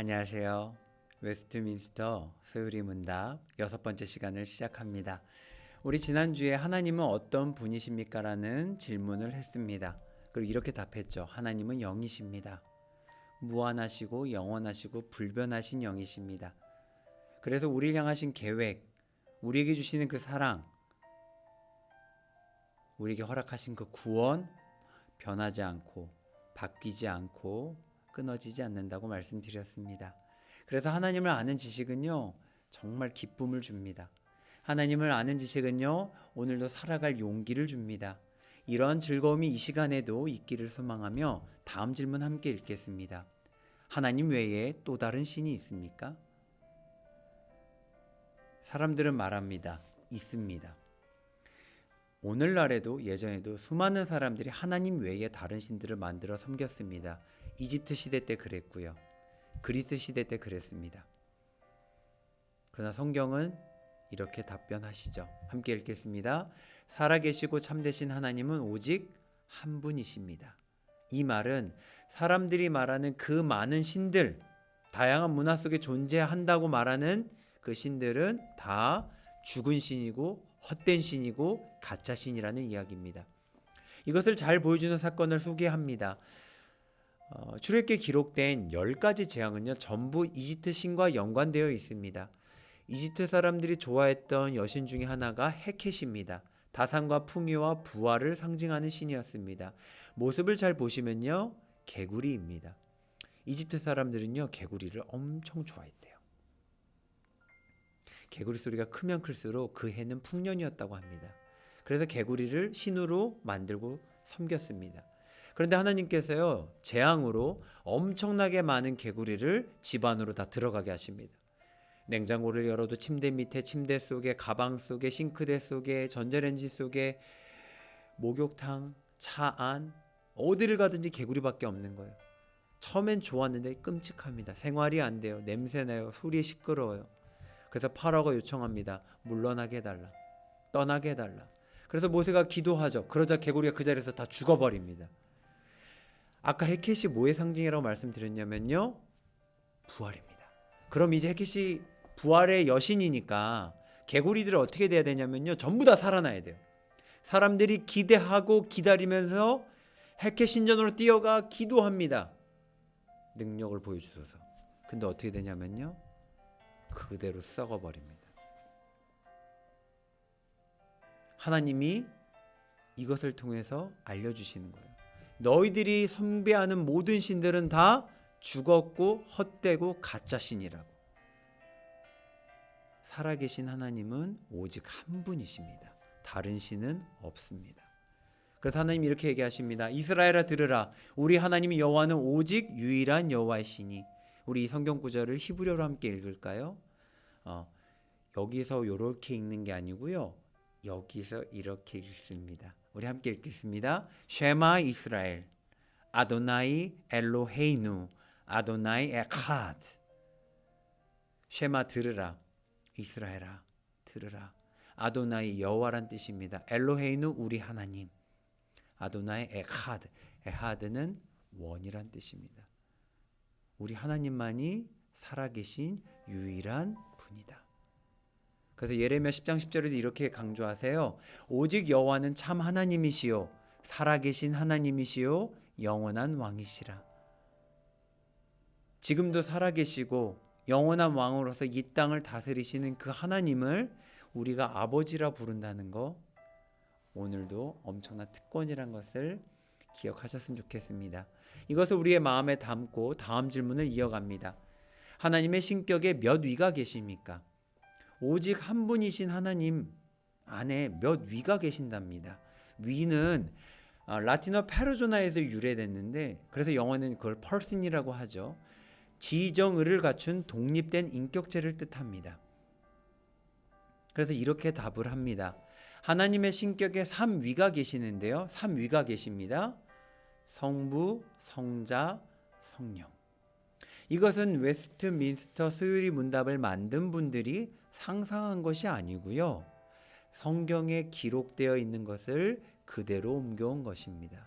안녕하세요. 웨스트민스터 소유리 문답 여섯 번째 시간을 시작합니다. 우리 지난주에 하나님은 어떤 분이십니까? 라는 질문을 했습니다. 그리고 이렇게 답했죠. 하나님은 영이십니다. 무한하시고 영원하시고 불변하신 영이십니다. 그래서 우리를 향하신 계획, 우리에게 주시는 그 사랑, 우리에게 허락하신 그 구원 변하지 않고 바뀌지 않고 끊어지지 않는다고 말씀드렸습니다. 그래서 하나님을 아는 지식은요, 정말 기쁨을 줍니다. 하나님을 아는 지식은요, 오늘도 살아갈 용기를 줍니다. 이런 즐거움이 이 시간에도 있기를 소망하며 다음 질문 함께 읽겠습니다. 하나님 외에 또 다른 신이 있습니까? 사람들은 말합니다. 있습니다. 오늘날에도 예전에도 수많은 사람들이 하나님 외에 다른 신들을 만들어 섬겼습니다. 이집트 시대 때 그랬고요. 그리스 시대 때 그랬습니다. 그러나 성경은 이렇게 답변하시죠. 함께 읽겠습니다. 살아계시고 참되신 하나님은 오직 한 분이십니다. 이 말은 사람들이 말하는 그 많은 신들, 다양한 문화 속에 존재한다고 말하는 그 신들은 다 죽은 신이고 헛된 신이고 가짜 신이라는 이야기입니다. 이것을 잘 보여주는 사건을 소개합니다. 어, 출애굽기에 기록된 10가지 재앙은요. 전부 이집트 신과 연관되어 있습니다. 이집트 사람들이 좋아했던 여신 중에 하나가 헤켓입니다. 다산과 풍요와 부활을 상징하는 신이었습니다. 모습을 잘 보시면요. 개구리입니다. 이집트 사람들은요. 개구리를 엄청 좋아했대요. 개구리 소리가 크면 클수록 그 해는 풍년이었다고 합니다. 그래서 개구리를 신으로 만들고 섬겼습니다. 그런데 하나님께서요, 재앙으로 엄청나게 많은 개구리를 집 안으로 다 들어가게 하십니다. 냉장고를 열어도 침대 밑에, 침대 속에, 가방 속에, 싱크대 속에, 전자레인지 속에, 목욕탕, 차 안, 어디를 가든지 개구리밖에 없는 거예요. 처음엔 좋았는데 끔찍합니다. 생활이 안 돼요. 냄새나요. 소리 시끄러워요. 그래서 파라오가 요청합니다. 물러나게 해달라. 떠나게 해달라. 그래서 모세가 기도하죠. 그러자 개구리가 그 자리에서 다 죽어버립니다. 아까 헤켓이 뭐의 상징이라고 말씀드렸냐면요. 부활입니다. 그럼 이제 헤켓이 부활의 여신이니까 개구리들은 어떻게 돼야 되냐면요. 전부 다 살아나야 돼요. 사람들이 기대하고 기다리면서 헤켓 신전으로 뛰어가 기도합니다. 능력을 보여주소서. 근데 어떻게 되냐면요. 그대로 썩어버립니다. 하나님이 이것을 통해서 알려주시는 거예요. 너희들이 선배하는 모든 신들은 다 죽었고 헛되고 가짜 신이라고. 살아계신 하나님은 오직 한 분이십니다. 다른 신은 없습니다. 그래서 하나님 이렇게 얘기하십니다. 이스라엘아 들으라. 우리 하나님 여호와는 오직 유일한 여호와의 신이. 우리 이 성경 구절을 히브리어로 함께 읽을까요? 어, 여기서 이렇게 읽는 게 아니고요. 여기서 이렇게 읽습니다. 우리 함께 읽겠습니다. 쉐마 이스라엘 아도나이 엘로헤이누 아도나이 에카드 쉐마 들으라 이스라엘아 들으라 아도나이 여호와란 뜻입니다. 엘로헤이누 우리 하나님 아도나이 에카드 에하드는 원이란 뜻입니다. 우리 하나님만이 살아계신 유일한 분이다. 그래서 예레미야 10장 10절에도 이렇게 강조하세요. 오직 여호와는 참 하나님이시요 살아계신 하나님이시요 영원한 왕이시라. 지금도 살아계시고 영원한 왕으로서 이 땅을 다스리시는 그 하나님을 우리가 아버지라 부른다는 거 오늘도 엄청난 특권이란 것을 기억하셨으면 좋겠습니다. 이것을 우리의 마음에 담고 다음 질문을 이어갑니다. 하나님의 신격에 몇 위가 계십니까? 오직 한 분이신 하나님 안에 몇 위가 계신답니다. 위는 아, 라틴어 페르조나에서 유래됐는데 그래서 영어는 그걸 person이라고 하죠. 지정의를 갖춘 독립된 인격체를 뜻합니다. 그래서 이렇게 답을 합니다. 하나님의 신격에 3위가 계시는데요. 3위가 계십니다. 성부, 성자, 성령. 이것은 웨스트민스터 소유리 문답을 만든 분들이 상상한 것이 아니고요. 성경에 기록되어 있는 것을 그대로 옮겨온 것입니다.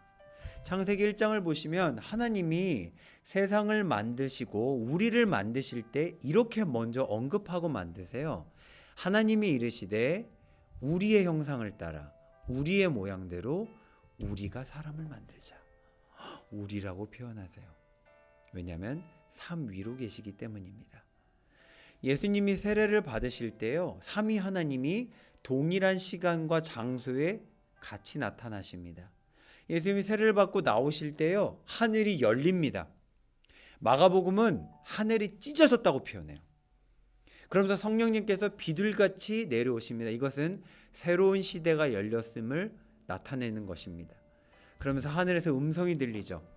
창세기 1장을 보시면 하나님이 세상을 만드시고 우리를 만드실 때 이렇게 먼저 언급하고 만드세요. 하나님이 이르시되 우리의 형상을 따라 우리의 모양대로 우리가 사람을 만들자. 우리라고 표현하세요. 왜냐하면 삼 위로 계시기 때문입니다. 예수님이 세례를 받으실 때요, 삼위 하나님이 동일한 시간과 장소에 같이 나타나십니다. 예수님이 세례를 받고 나오실 때요, 하늘이 열립니다. 마가복음은 하늘이 찢어졌다고 표현해요. 그러면서 성령님께서 비둘같이 내려오십니다. 이것은 새로운 시대가 열렸음을 나타내는 것입니다. 그러면서 하늘에서 음성이 들리죠.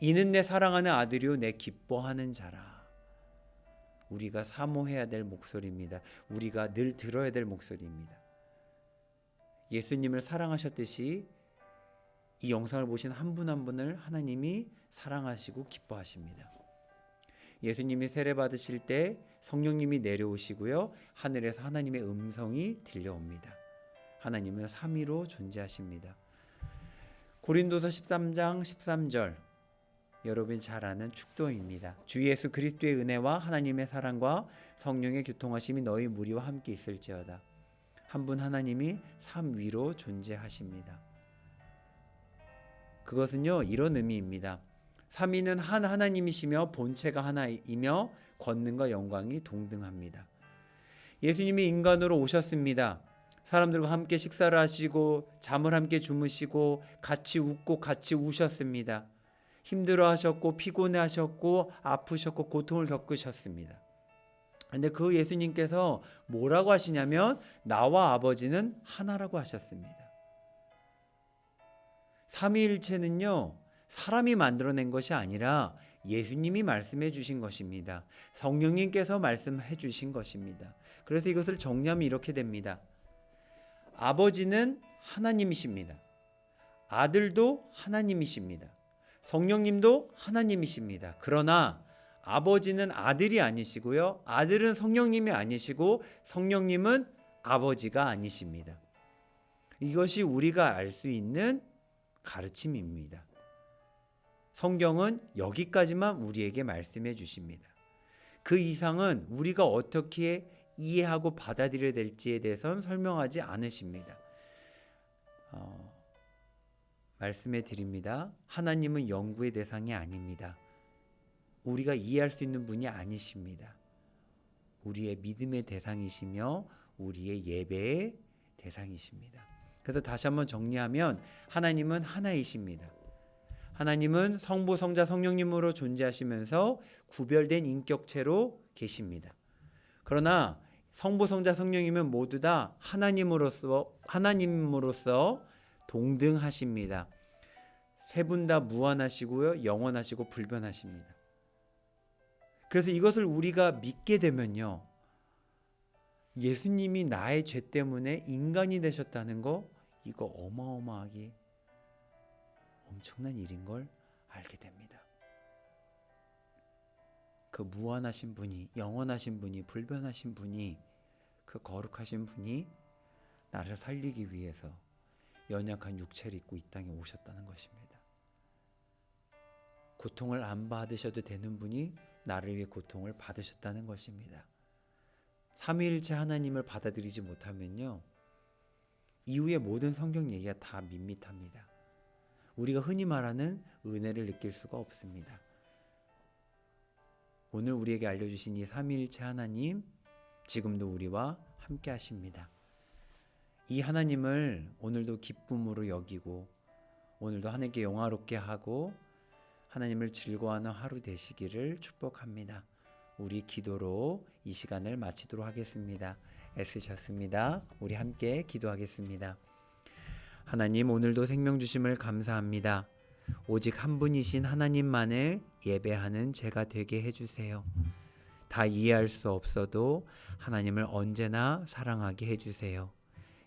이는 내 사랑하는 아들이요 내 기뻐하는 자라. 우리가 사모해야 될 목소리입니다. 우리가 늘 들어야 될 목소리입니다. 예수님을 사랑하셨듯이 이 영상을 보신 한분한 분을 하나님이 사랑하시고 기뻐하십니다. 예수님이 세례 받으실 때 성령님이 내려오시고요. 하늘에서 하나님의 음성이 들려옵니다. 하나님은 삼위로 존재하십니다. 고린도서 13장 13절 여러분이 잘 아는 축도입니다. 주 예수 그리스도의 은혜와 하나님의 사랑과 성령의 교통하심이 너희 무리와 함께 있을지어다. 한 분 하나님이 삼 위로 존재하십니다. 그것은요 이런 의미입니다. 삼위는 한 하나님이시며 본체가 하나이며 권능과 영광이 동등합니다. 예수님이 인간으로 오셨습니다. 사람들과 함께 식사를 하시고 잠을 함께 주무시고 같이 웃고 같이 우셨습니다. 힘들어 하셨고 피곤해 하셨고 아프셨고 고통을 겪으셨습니다. 근데 그 예수님께서 뭐라고 하시냐면 나와 아버지는 하나라고 하셨습니다. 삼위일체는요. 사람이 만들어낸 것이 아니라 예수님이 말씀해 주신 것입니다. 성령님께서 말씀해 주신 것입니다. 그래서 이것을 정리하면 이렇게 됩니다. 아버지는 하나님이십니다. 아들도 하나님이십니다. 성령님도 하나님이십니다. 그러나 아버지는 아들이 아니시고요. 아들은 성령님이 아니시고 성령님은 아버지가 아니십니다. 이것이 우리가 알 수 있는 가르침입니다. 성경은 여기까지만 우리에게 말씀해 주십니다. 그 이상은 우리가 어떻게 이해하고 받아들여야 될지에 대해서는 설명하지 않으십니다. 어, 말씀해 드립니다. 하나님은 연구의 대상이 아닙니다. 우리가 이해할 수 있는 분이 아니십니다. 우리의 믿음의 대상이시며 우리의 예배의 대상이십니다. 그래서 다시 한번 정리하면 하나님은 하나이십니다. 하나님은 성부, 성자, 성령님으로 존재하시면서 구별된 인격체로 계십니다. 그러나 성부, 성자, 성령이면 모두 다 하나님으로서 하나님으로서 동등하십니다. 세 분 다 무한하시고요, 영원하시고 불변하십니다. 그래서 이것을 우리가 믿게 되면요. 예수님이 나의 죄 때문에 인간이 되셨다는 거 이거 어마어마하게 엄청난 일인 걸 알게 됩니다. 그 무한하신 분이, 영원하신 분이, 불변하신 분이, 그 거룩하신 분이 나를 살리기 위해서 연약한 육체를 입고 이 땅에 오셨다는 것입니다. 고통을 안 받으셔도 되는 분이 나를 위해 고통을 받으셨다는 것입니다. 삼위일체 하나님을 받아들이지 못하면요. 이후의 모든 성경 얘기가 다 밋밋합니다. 우리가 흔히 말하는 은혜를 느낄 수가 없습니다. 오늘 우리에게 알려주신 이 삼위일체 하나님 지금도 우리와 함께 하십니다. 이 하나님을 오늘도 기쁨으로 여기고 오늘도 하나님께 영화롭게 하고 하나님을 즐거워하는 하루 되시기를 축복합니다. 우리 기도로 이 시간을 마치도록 하겠습니다. 애쓰셨습니다. 우리 함께 기도하겠습니다. 하나님 오늘도 생명 주심을 감사합니다. 오직 한 분이신 하나님만을 예배하는 제가 되게 해주세요. 다 이해할 수 없어도 하나님을 언제나 사랑하게 해주세요.